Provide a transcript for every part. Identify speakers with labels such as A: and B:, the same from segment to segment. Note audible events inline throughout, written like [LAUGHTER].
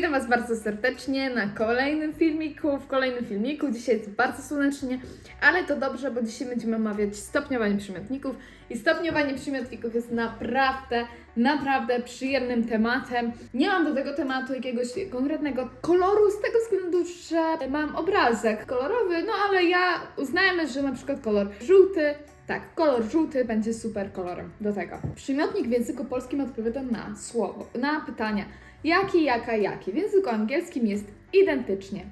A: Witam Was bardzo serdecznie na kolejnym filmiku. W kolejnym filmiku dzisiaj jest bardzo słonecznie, ale to dobrze, bo dzisiaj będziemy omawiać stopniowanie przymiotników. I stopniowanie przymiotników jest naprawdę, naprawdę przyjemnym tematem. Nie mam do tego tematu jakiegoś konkretnego koloru, z tego względu, że mam obrazek kolorowy, no ale ja uznajemy, że na przykład kolor żółty tak, kolor żółty będzie super kolorem do tego. Przymiotnik w języku polskim odpowiada na słowo, na pytania jaki, jaka, jaki. W języku angielskim jest identycznie.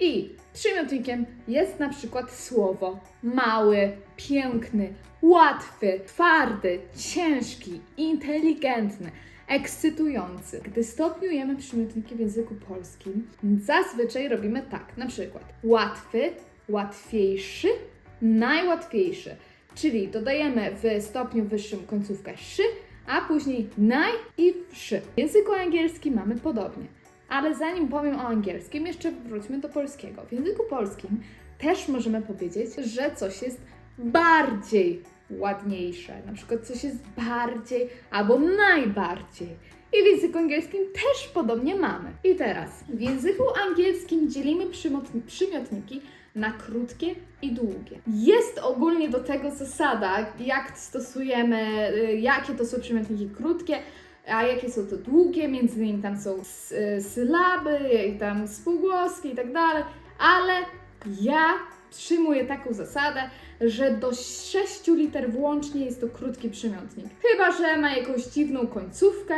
A: I przymiotnikiem jest na przykład słowo mały, piękny, łatwy, twardy, ciężki, inteligentny, ekscytujący. Gdy stopniujemy przymiotniki w języku polskim, zazwyczaj robimy tak, na przykład łatwy, łatwiejszy, najłatwiejszy. Czyli dodajemy w stopniu wyższym końcówkę szy, a później naj i wszy. W języku angielskim mamy podobnie. Ale zanim powiem o angielskim, jeszcze wróćmy do polskiego. W języku polskim też możemy powiedzieć, że coś jest bardziej ładniejsze. Na przykład coś jest bardziej albo najbardziej. I w języku angielskim też podobnie mamy. I teraz, w języku angielskim dzielimy przymiotniki na krótkie i długie. Jest ogólnie do tego zasada, jak stosujemy, y, jakie to są przymiotniki krótkie, a jakie są to długie, między innymi tam są y, sylaby, tam spółgłoski i tak dalej, ale ja przyjmuję taką zasadę, że do 6 liter włącznie jest to krótki przymiotnik. Chyba, że ma jakąś dziwną końcówkę,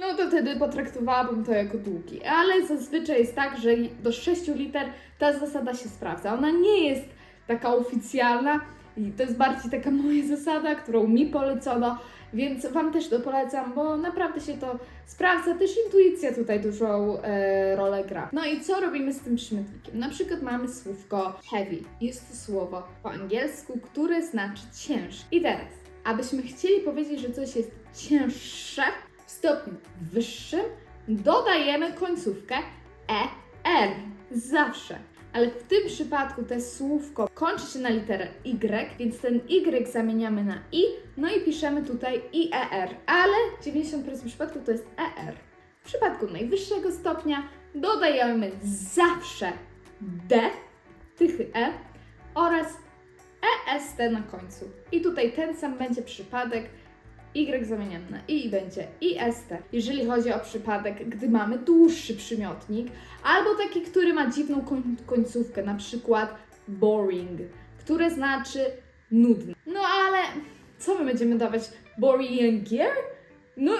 A: no to wtedy potraktowałabym to jako długi. Ale zazwyczaj jest tak, że do 6 liter ta zasada się sprawdza. Ona nie jest taka oficjalna i to jest bardziej taka moja [LAUGHS] zasada, którą mi polecono, więc Wam też to polecam, bo naprawdę się to sprawdza. Też intuicja tutaj dużą e, rolę gra. No i co robimy z tym przymiotnikiem? Na przykład mamy słówko heavy. Jest to słowo po angielsku, które znaczy ciężki. I teraz, abyśmy chcieli powiedzieć, że coś jest cięższe w stopniu wyższym, dodajemy końcówkę ER. Zawsze. Ale w tym przypadku to słówko kończy się na literę Y, więc ten Y zamieniamy na I, no i piszemy tutaj IER, ale 90% przypadków to jest ER. W przypadku najwyższego stopnia dodajemy zawsze D, tychy E oraz EST na końcu. I tutaj ten sam będzie przypadek, Y zamieniamy na I i będzie IST. Jeżeli chodzi o przypadek, gdy mamy dłuższy przymiotnik, albo taki, który ma dziwną koń- końcówkę, na przykład boring, które znaczy nudny. No ale co my będziemy dawać? Boringier? No,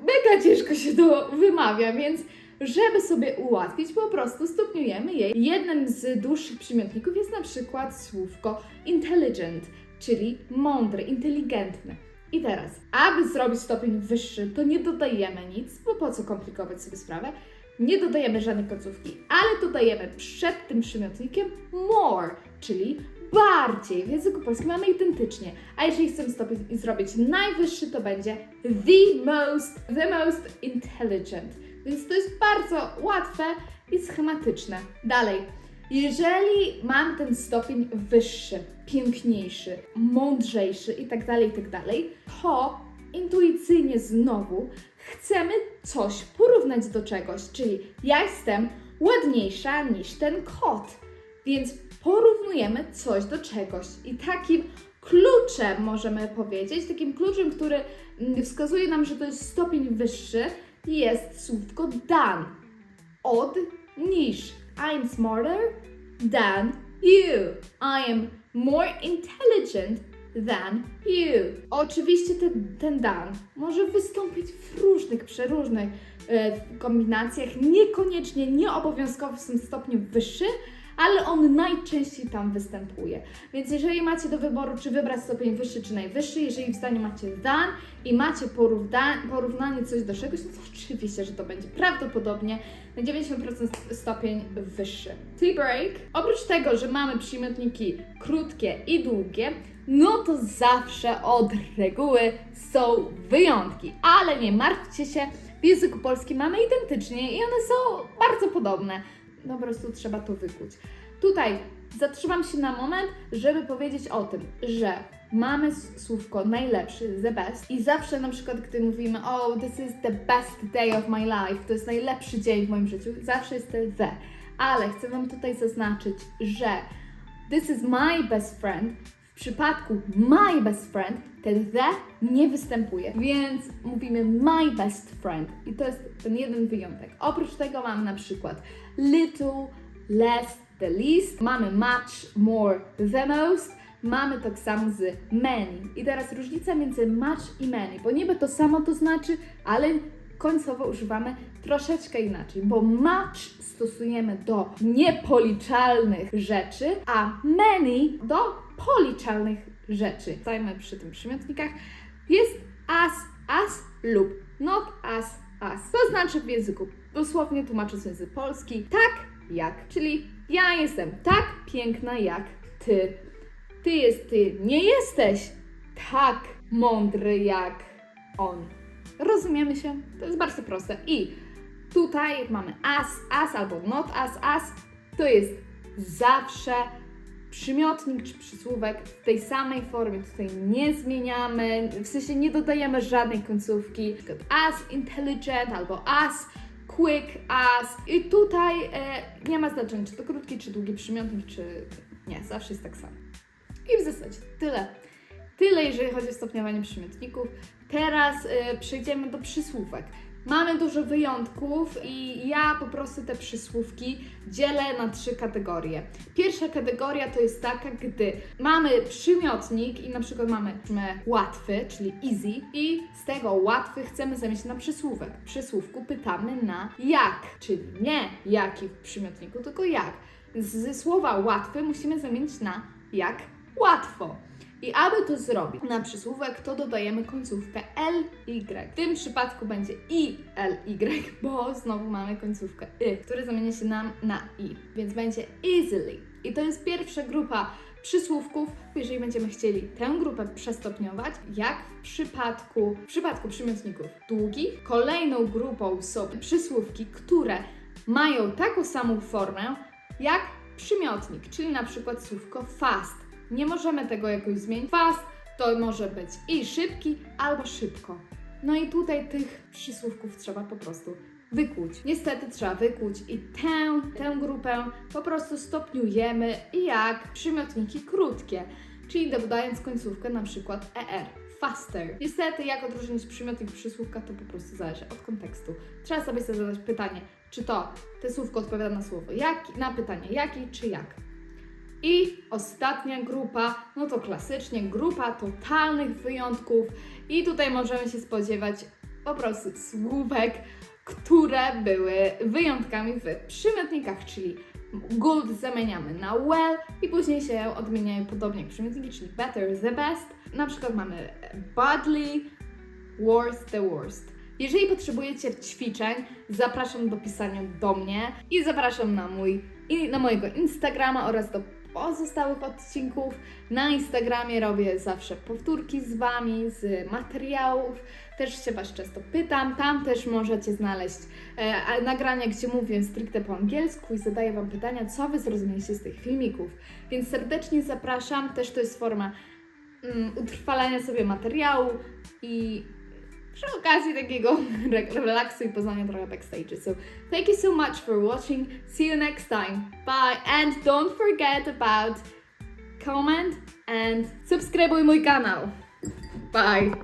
A: mega ciężko się to wymawia, więc żeby sobie ułatwić, po prostu stopniujemy je. Jednym z dłuższych przymiotników jest na przykład słówko intelligent, czyli mądry, inteligentny. I teraz, aby zrobić stopień wyższy, to nie dodajemy nic, bo po co komplikować sobie sprawę? Nie dodajemy żadnej końcówki, ale dodajemy przed tym przymiotnikiem more, czyli bardziej. W języku polskim mamy identycznie. A jeżeli chcemy stopień zrobić najwyższy, to będzie the most, the most intelligent. Więc to jest bardzo łatwe i schematyczne. Dalej. Jeżeli mam ten stopień wyższy, piękniejszy, mądrzejszy itd., itd., to intuicyjnie znowu chcemy coś porównać do czegoś, czyli ja jestem ładniejsza niż ten kot, więc porównujemy coś do czegoś i takim kluczem możemy powiedzieć, takim kluczem, który mm, wskazuje nam, że to jest stopień wyższy, jest słówko than od niż. I'm smarter than you. I am more intelligent than you. Oczywiście ten, ten than może wystąpić w różnych, przeróżnych e, kombinacjach, niekoniecznie, nieobowiązkowo w tym stopniu wyższy, ale on najczęściej tam występuje. Więc jeżeli macie do wyboru, czy wybrać stopień wyższy, czy najwyższy, jeżeli w zdaniu macie than i macie porówna- porównanie coś do czegoś, no to oczywiście, że to będzie prawdopodobnie na 90% stopień wyższy. Tea break. Oprócz tego, że mamy przymiotniki krótkie i długie, no to zawsze od reguły są wyjątki. Ale nie martwcie się, w języku polskim mamy identycznie i one są bardzo podobne. No po prostu trzeba to wykuć. Tutaj zatrzymam się na moment, żeby powiedzieć o tym, że mamy słówko najlepszy, the best i zawsze na przykład, gdy mówimy oh, this is the best day of my life, to jest najlepszy dzień w moim życiu, zawsze jest te the. Ale chcę Wam tutaj zaznaczyć, że this is my best friend w przypadku my best friend ten the nie występuje, więc mówimy my best friend i to jest ten jeden wyjątek. Oprócz tego mamy na przykład little, less, the least, mamy much, more, the most, mamy tak samo z many. I teraz różnica między much i many, bo niby to samo to znaczy, ale końcowo używamy troszeczkę inaczej, bo much stosujemy do niepoliczalnych rzeczy, a many do policzalnych rzeczy. Stajmy przy tym przymiotnikach. Jest as, as lub not as, as. To znaczy w języku, dosłownie tłumacząc język polski, tak jak, czyli ja jestem tak piękna jak ty. Ty jest, ty nie jesteś tak mądry jak on. Rozumiemy się? To jest bardzo proste. I tutaj mamy as, as albo not as, as, to jest zawsze przymiotnik czy przysłówek w tej samej formie. Tutaj nie zmieniamy, w sensie nie dodajemy żadnej końcówki. As intelligent albo as quick as. I tutaj e, nie ma znaczenia, czy to krótki, czy długi przymiotnik, czy nie, zawsze jest tak samo. I w zasadzie tyle. Tyle, jeżeli chodzi o stopniowanie przymiotników. Teraz y, przejdziemy do przysłówek. Mamy dużo wyjątków i ja po prostu te przysłówki dzielę na trzy kategorie. Pierwsza kategoria to jest taka, gdy mamy przymiotnik i na przykład mamy łatwy, czyli easy i z tego łatwy chcemy zamienić na przysłówek. W przysłówku pytamy na jak, czyli nie jaki w przymiotniku, tylko jak. Z słowa łatwy musimy zamienić na jak łatwo. I aby to zrobić na przysłówek, to dodajemy końcówkę LY. W tym przypadku będzie ILY, bo znowu mamy końcówkę Y, który zamienia się nam na I, więc będzie easily. I to jest pierwsza grupa przysłówków, jeżeli będziemy chcieli tę grupę przestopniować, jak w przypadku, w przypadku przymiotników długich. Kolejną grupą są przysłówki, które mają taką samą formę jak przymiotnik, czyli na przykład słówko fast. Nie możemy tego jakoś zmienić. Fast to może być i szybki, albo szybko. No i tutaj tych przysłówków trzeba po prostu wykłuć. Niestety trzeba wykłuć i tę, tę grupę po prostu stopniujemy jak przymiotniki krótkie, czyli dodając końcówkę na przykład er. Faster. Niestety, jak odróżnić przymiotnik przysłówka, to po prostu zależy od kontekstu. Trzeba sobie zadać pytanie, czy to te słówko odpowiada na słowo jaki, na pytanie jaki, czy jak. I ostatnia grupa, no to klasycznie grupa totalnych wyjątków. I tutaj możemy się spodziewać po prostu słówek, które były wyjątkami w przymiotnikach, czyli good zamieniamy na well i później się odmieniają podobnie jak przymiotniki, czyli better, the best. Na przykład mamy badly, worst, the worst. Jeżeli potrzebujecie ćwiczeń, zapraszam do pisania do mnie i zapraszam na mój i na mojego Instagrama oraz do pozostałych odcinków. Na Instagramie robię zawsze powtórki z Wami, z materiałów. Też się Was często pytam. Tam też możecie znaleźć e, nagrania, gdzie mówię stricte po angielsku i zadaję Wam pytania, co Wy zrozumieliście z tych filmików. Więc serdecznie zapraszam. Też to jest forma mm, utrwalania sobie materiału i przy okazji takiego [LAUGHS] re- relaksu i poznania trochę backstage. So thank you so much for watching. See you next time. Bye and don't forget about comment and subskrybuj mój kanał. Bye.